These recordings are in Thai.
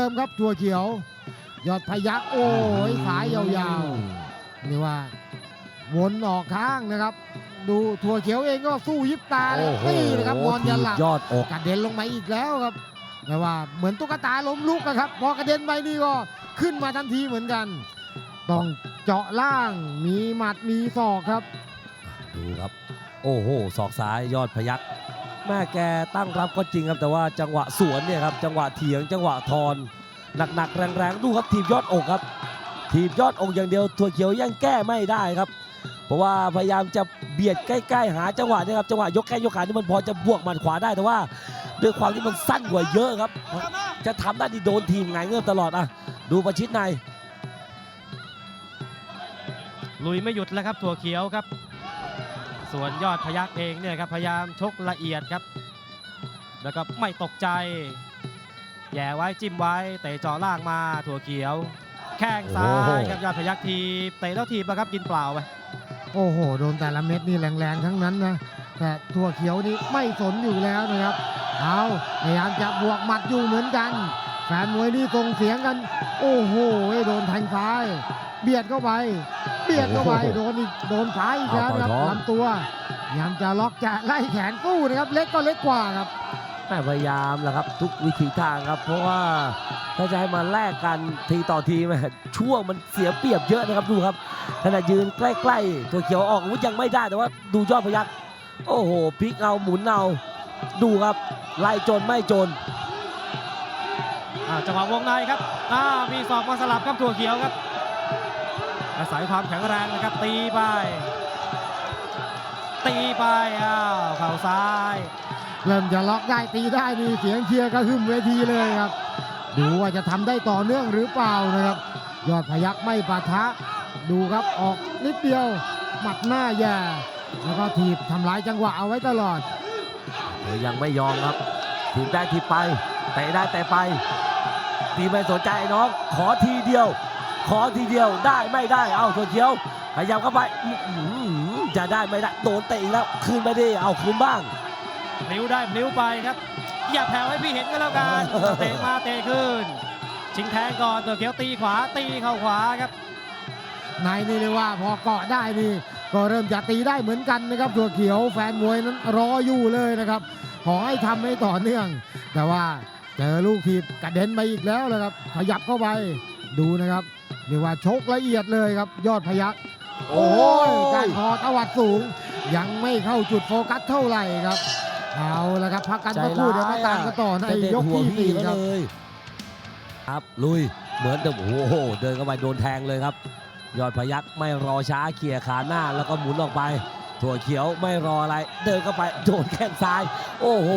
ดิมครับถั่วเขียว ยอดพยักโอ้ยสายยาวๆนี่ว่าวนออกข้างนะครับ ดูถั่วเขียวเองก็สู้ยิบตาเลยโอ้โหนี่นะครับมอนยันหลังยอดอกกระเด็นลงมาอีกแล้วครับแต่ว่าเหมือนตุ๊กตาล้มลุกอะครับพอกระเด็นไปนี่ก็ขึ้นมาทันทีเหมือนกัน ต้องเจาะล่างมีหมัดมีศอกครับ ดูครับ โอ้โหศอกซ้ายยอดพยัก แม่แกตั้งรับก็จริงครับแต่ว่าจังหวะสวนเนี่ยครับจังหวะเถียงจังหวะทอนหนักๆแรงๆดูครับทีมยอดอกครับ ทีมยอดอกอย่างเดียวถั่วเขียวยังแก้ไม่ได้ครับ เพราะว่าพยายามจะเบียดใกล้ๆ หาจังหวะเนี่ยครับจังหวะยกแข้งยกขาที่มันพอจะบวกหมัดขวาได้แต่ว่า ด้วยความที่มันสั้นกว่าเยอะครับ จะทำได้ที่โดนทีมไงเงือบตลอดอะดูประชิดในลุยไม่หยุดแล้วครับถั่วเขียวครับ ส่วนยอดพยักเองเนี่ยครับพยายามชกละเอียดครับ แล้วก็ไม่ตกใจ แย่ไว้จิ้มไว้เตะเจ่อล่างมาถั่วเขียว แข้งซ้ายครับยอดพยักทีบเตะแล้วทีบนะครับกินเปล่าไปโอ้โหโดนแต่ละเม็ดนี่แรงๆทั้งนั้นนะแต่ถั่วเขียวนี่ไม่สนอยู่แล้วนะครับเอาพยายามจะบวกหมัดอยู่เหมือนกันแฟนมวยนี่ส่งเสียงกัน โอ้โหโดนแทงซ้าย เบียดเข้าไปเบียดเข้าไปโดนอีกโดนซ้ายอีกแล้วนะครับลำตัวพยายามจะล็อกจะไล่แขนสู้นะครับ เล็กก็เล็กกว่าครับแม่พยายามแหละครับ ทุกวิถีทางครับ เพราะว่าถ้าจะให้มาแลกกันทีต่อทีแม่ช่วงมันเสียเปรียบเยอะนะครับดูครับขณะยืนใกล้ๆตัวเขียวออกอาวุธยังไม่ได้แต่ว่าดูยอดพยักโอ้โหพลิกเอาหมุนเอาดูครับไล่จนไม่จนอ่า จังหวะวงในครับอ่ามีศอกมาสลับครับถั่วเขียวครับ อาศัยความแข็งแรงนะครับ ตีไป ตีไปอ้าวเข่าซ้ายเริ่มจะล็อกได้ตีได้นี่เสียงเชียร์ก็หึมเวทีเลยครับดูว่าจะทำได้ต่อเนื่องหรือเปล่านะครับ ยอดพยักไม่ปะทะ ดูครับออกนิดเดียว หมัดหน้าแย่ แล้วก็ถีบทำลายจังหวะเอาไว้ตลอดเธอยังไม่ยอมครับทีบได้ทีบไปเตะได้แต่ไป ทีไม่สนใจไอ้น้อง ขอทีเดียว ขอทีเดียวได้ไม่ได้ เอาตัวเขียวพยายามเข้าไปอื้อหือจะได้ไม่ได้โดนเตะอีกแล้ว คืนไปดิเอาคืนบ้างพลิ้วได้พลิ้วไปครับ อย่าแผ่วให้พี่เห็นก็แล้วกันเตะมาเตะขึ้นชิงแทงก่อนตัวเขียวตีขวาตีเข้าขวาครับนายนี่เลยว่าพอเกาะได้นี่ก็เริ่มจะตีได้เหมือนกันนะครับตัวเขียวแฟนมวยนั้นรออยู่เลยนะครับ ขอให้ทำให้ต่อเนื่อง แต่ว่า เจอลูกทีบกระเด็นไปอีกแล้วนะครับ ขยับเข้าไปดูนะครับเรียกว่าชกละเอียดเลยครับ ยอดพยักโอ้ยการคอตวัดสูง ยังไม่เข้าจุดโฟกัสเท่าไหร่ครับ เอาละครับพักกันสักครู่เดี๋ยวมาตามกันต่อในจะเด็ดยกหัวที่พี่สี่เขาครับเลยครับลุยเหมือนเดิมโอ้โหเดินเข้าไปโดนแทงเลยครับ ยอดพยักไม่รอช้าเขี่ยขาหน้าแล้วก็หมุนออกไป ถั่วเขียวไม่รออะไร เดินเข้าไปโดนแข้งซ้าย โอ้โห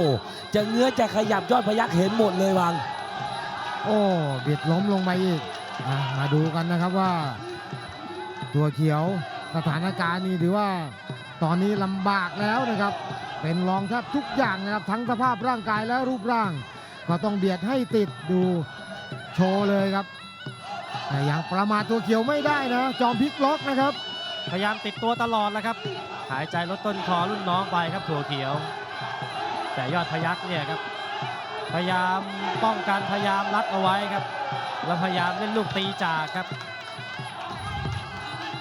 จะเงื้อจะขยับยอดพยักเห็นหมดเลยวัง โอ้เบียดล้มลงไปอีกอะมาดูกันนะครับว่า ตัวเขียวสถานการณ์นี้ถือว่า ตอนนี้ลำบากแล้วนะครับ เป็นรองแทบทุกอย่างนะครับทั้งสภาพร่างกายและรูปร่าง ก็ต้องเบียดให้ติดดูโชว์เลยครับแต่ยังประมาทตัวเขียวไม่ได้นะ จอมพลิกล็อกนะครับ พยายามติดตัวตลอดแล้วครับ หายใจลดต้นคอรุ่นน้องไปครับถั่วเขียว แต่ยอดพยักเนี่ยครับ พยายามป้องกันพยายามรัดเอาไว้ครับ แล้วพยายามเล่นลูกตีจากครับ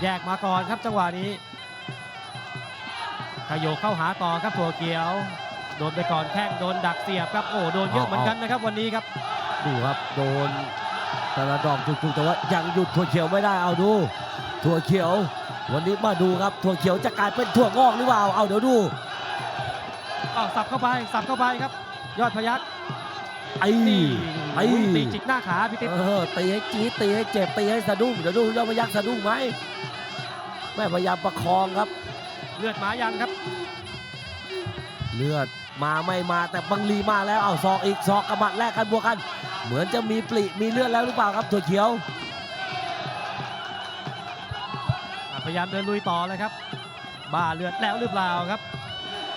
แยกมาก่อนครับจังหวะนี้ขยโยกเข้าหาต่อครับถั่วเขียว โดนไปก่อนแข้งโดนดักเสียบครับโอ้โดนเยอะเหมือนกันนะครับวันนี้ครับดูครับโดนแต่ละดอกจุกๆแต่ว่ายังหยุดถั่วเขียวไม่ได้เอาดู ถั่วเขียว วันนี้มาดูครับถั่วเขียวจะกลายเป็นถั่วงอกหรือเปล่า เอาเดี๋ยวดูอ้าวสับเข้าไปสับเข้าไปครับ ยอดพยักไอ้นี่ไอ้ตีจิกหน้าขาพี่ติ๊บเออตีให้จี๊ดตีให้เจ็บตีให้สะดุ้งเดี๋ยวดูยอดพยักสะดุ้งไหมแม่พยายามประคองครับ เลือดหมายังครับ เลือดมาไม่มาแต่บังลีมาแล้วเอาศอกอีกศอกกระบัดแลกกันบวกกัน เหมือนจะมีปริมีเลือดแล้วหรือเปล่าครับถั่วเขียว พยายามเดินลุยต่อเลยครับบ้าเลือดแล้วหรือเปล่าครับ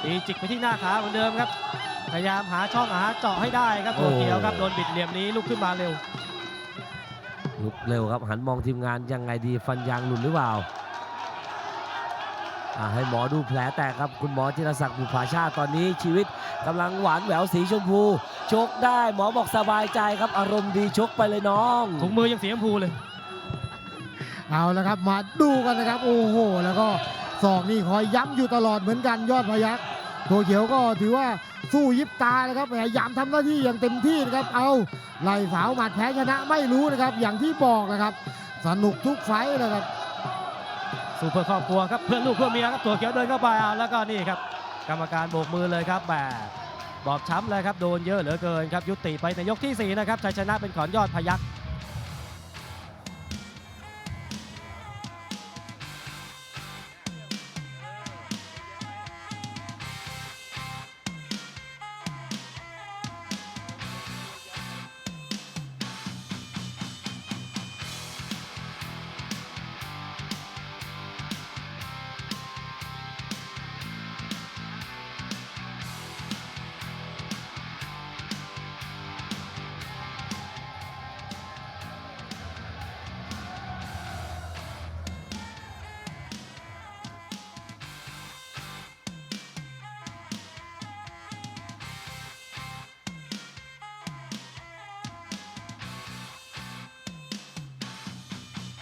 ตีจิกไปที่หน้าขาเหมือนเดิมครับ พยายามหาช่องหาเจาะให้ได้ครับตัวโอ้เขียวครับโดนบิดเหลี่ยมนี้ลุกขึ้นมาเร็วลุกเร็วครับหันมองทีมงานยังไงดีฟันยางหลุดหรือเปล่าอ่าให้หมอดูแผลแตกครับคุณหมอจิรศักดิ์บุภาชาติตอนนี้ชีวิตกำลังหวานแหววสีชมพู ชกได้หมอบอกสบายใจครับอารมณ์ดีชกไปเลยน้องถุงมือยังสีชมพูเลย เอาละครับมาดูกันนะครับ โอ้โห แล้วก็ศอกนี่คอยย้ำอยู่ตลอดเหมือนกันยอดพยักตัวเขียวก็ถือว่าสู้ยิบตาเลยครับพยายามทำหน้าที่อย่างเต็มที่นะครับ เอาไล่สาวหมัดแพ้ชนะไม่รู้นะครับ อย่างที่บอกนะครับ สนุกทุกไฟเลยครับสู้เพื่อครอบครัวครับเพื่อลูกเพื่อเมียครับตัวเขียวเดินเข้าไปอะแล้วก็นี่ครับ กรรมการโบกมือเลยครับแบบบอบช้ำเลยครับโดนเยอะเหลือเกินครับยุติไปในยกที่สี่นะครับชัยชนะเป็นของยอดพยัก